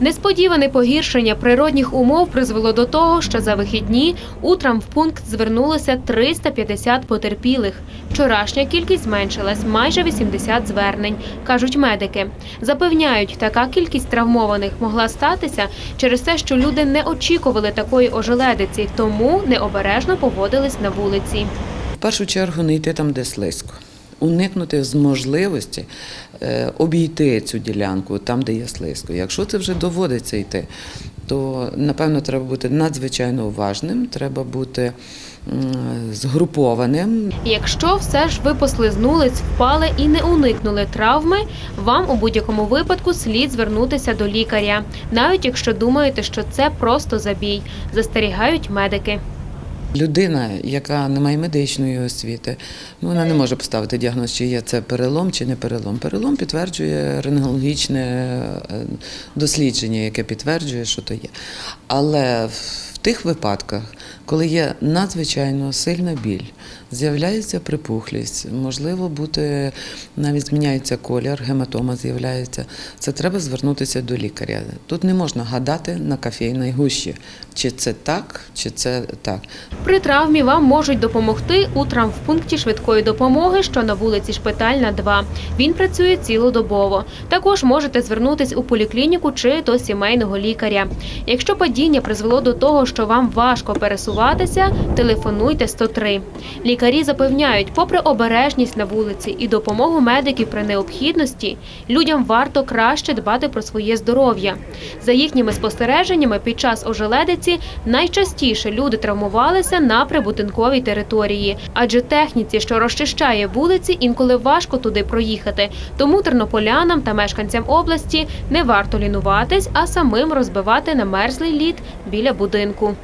Несподіване погіршення природних умов призвело до того, що за вихідні утром в пункт звернулося 350 потерпілих. Вчорашня кількість зменшилась майже 80 звернень, кажуть медики. Запевняють, така кількість травмованих могла статися через те, що люди не очікували такої ожеледиці, тому необережно поводились на вулиці. В першу чергу не йти там, де слизько. Уникнути з можливості е, обійти цю ділянку там, де є слизько. Якщо це вже доводиться йти, то напевно треба бути надзвичайно уважним, треба бути згрупованим, Якщо все ж ви послизнулись, впали і не уникнули травми, вам у будь-якому випадку слід звернутися до лікаря, навіть якщо думаєте, що це просто забій, застерігають медики. Людина, яка не має медичної освіти, ну, вона не може поставити діагноз, чи є це перелом, чи не перелом. Перелом підтверджує рентгенологічне е, дослідження, яке підтверджує, що то є. Але тих випадках, коли є надзвичайно сильна біль, з'являється припухлість, можливо, бути навіть зміняється колір, гематома з'являється. Це треба звернутися до лікаря. Тут не можна гадати на кофейній гущі, чи це так, чи це так. При травмі вам можуть допомогти у травмпункті швидкої допомоги, що на вулиці Шпитальна 2. Він працює цілодобово. Також можете звернутись у поліклініку чи до сімейного лікаря. Якщо падіння призвело до того, що вам важко пересуватися, телефонуйте 103. Лікарі запевняють, попри обережність на вулиці і допомогу медиків при необхідності, людям варто краще дбати про своє здоров'я. За їхніми спостереженнями, під час ожеледиці найчастіше люди травмувалися на прибудинковій території, адже техніці, що розчищає вулиці, інколи важко туди проїхати. Тому тернополянам та мешканцям області не варто лінуватись, а самим розбивати намерзлий лід біля будинку.